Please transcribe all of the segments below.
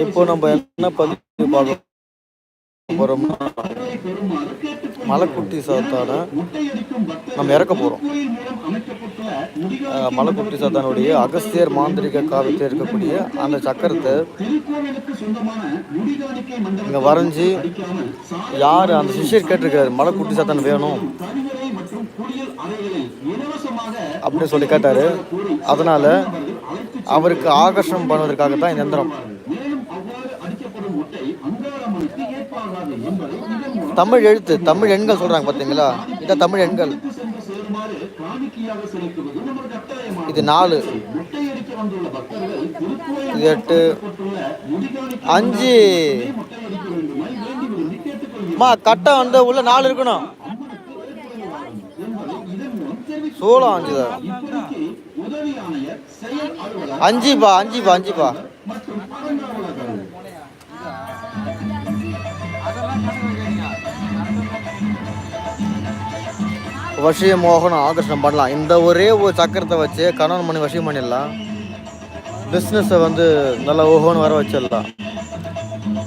இப்போ நம்ம என்ன பதிவு பார்க்க போறோம்னா மலைக்குட்டி சாத்தான நம்ம இறக்க போறோம். மலைக்குட்டி சாத்தானுடைய அகஸ்தியர் மாந்திரிக காலத்தில் இருக்கக்கூடிய அந்த சக்கரத்தை இங்க வரைஞ்சி யார் அந்த சிஷியர் கேட்டிருக்காரு மலைக்குட்டி சாத்தான் வேணும் அப்படின்னு சொல்லி கேட்டாரு. அதனால அவருக்கு ஆகர்ஷணம் பண்ணுவதற்காக தான் இந்த எந்திரம். தமிழ் எழுத்து தமிழ் எண்கள் சொல்றாங்க பார்த்தீங்களா இதான் தமிழ் எண்கள். இது நாலு. இது எட்டு. அஞ்சு. அம்மா கட்டம் வந்து உள்ள நாலு இருக்கணும். சோளம் அஞ்சு தான். அஞ்சுப்பா அஞ்சுப்பா அஞ்சுப்பா வசிய மோகனம் ஆகர்ஷணம் பண்ணலாம். இந்த ஒரே ஒரு சக்கரத்தை வச்சு கணவன் மணி வசியம் பண்ணிடலாம். பிஸ்னஸை வந்து நல்லா ஓஹோன்னு வர வச்சிடலாம்.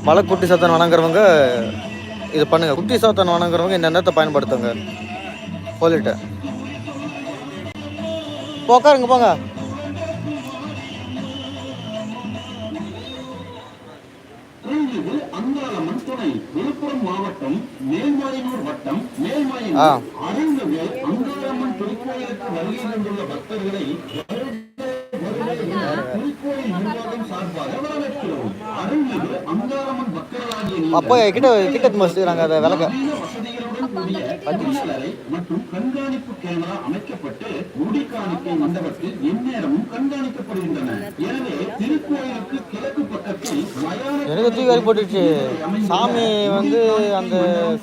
மலை குட்டி சாத்தன் வணங்குறவங்க இது பண்ணுங்க. குட்டி சாத்தன் வணங்குறவங்க இந்த நேரத்தை பயன்படுத்துங்க. சொல்லிட்டேன். உட்காருங்க போங்க. துணை. விழுப்புரம் மாவட்டம் மேல்மலையூர் வட்டம் மேல்மலையூர் ஆ. அருள்மிகு அங்காளம்மன் திருக்கோயிலுக்கு வருகை தந்துள்ள பக்தர்களை திருக்கோயில் நிர்வாகம் சார்பாக வரவேற்கிறோம். அருள்மிகு அங்காளம்மன் பக்தர்களாகிய நீங்கள் அப்போ கிட்ட கிட்ட வச்சுக்கிறாங்க அதை விளக்க நவீன வசதிகளுடன் கூடிய சமையலறை மற்றும் கண்காணிப்பு கேமரா அமைக்கப்பட்டு முடி காணிக்கை மண்டபத்தில் எந்நேரமும் கண்காணிக்கப்படுகின்றன. எனவே திருக்கோயிலுக்கு எனக்கு தூக்கி வாரி போட்டுச்சு சாமி வந்து அந்த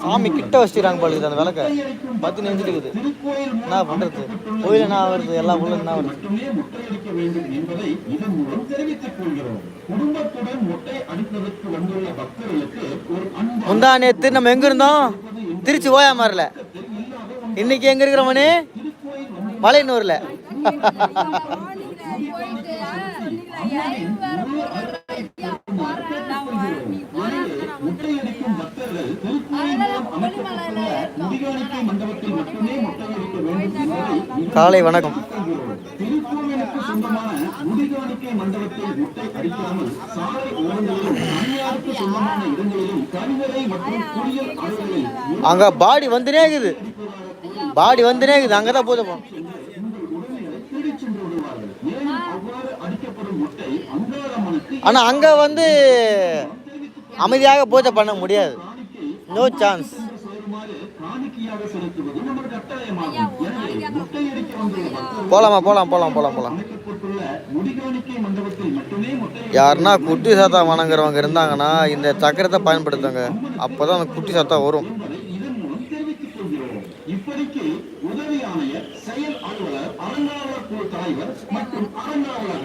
சாமி கிட்ட வச்சுக்கிறாங்க போல இருக்குது அந்த விளக்க. பத்து நிமிஷத்துக்கு இருக்குது. என்ன பண்றது? கோயில் என்ன வருது எல்லா பொருளும் என்ன வருது முந்தா நேத்து நம்ம எங்க இருந்தோம்? திருச்சி ஓயா மாறல இன்னைக்கு எங்க இருக்கிறவனே மலையனூர்ல. முட்டையடிக்கும் பக்தர்கள் அமைக்கப்பட்டுள்ள முடிகாணிக்கை மண்டபத்தில் மட்டுமே முட்டையடிக்க வேண்டும் காலை வணக்கம். திருக்கோவிலுக்கு சொந்தமான முடிகாணிக்கை மண்டபத்தில் முட்டை அடிக்காமல் சாலை ஓரங்களிலும் தனியாருக்கு சொந்தமான இடங்களிலும் கழிவறை மற்றும் அறைகளில் அங்க பாடி வந்துனே இருக்குது. பாடி வந்துனே இருக்குது. அங்கதான் பூஜை போகணும் அடிக்கப்படும் முட்டை அங்காளம்மனுக்கு ஆனா அங்க வந்து அமைதியாக பூஜை பண்ண முடியாது. நோ சான்ஸ் போலாமா போலாம் போலாம் போலாம் போலாம். யாருன்னா குட்டி சாத்தா வணங்குறவங்க இருந்தாங்கன்னா இந்த சக்கரத்தை பயன்படுத்துங்க. அப்போதான் அந்த குட்டி சாத்தா வரும். இப்போதைக்கு உதவி ஆணையர் செயல் அலுவலர் அலங்காவலர் குழு தலைவர் மற்றும் அலங்காவலர்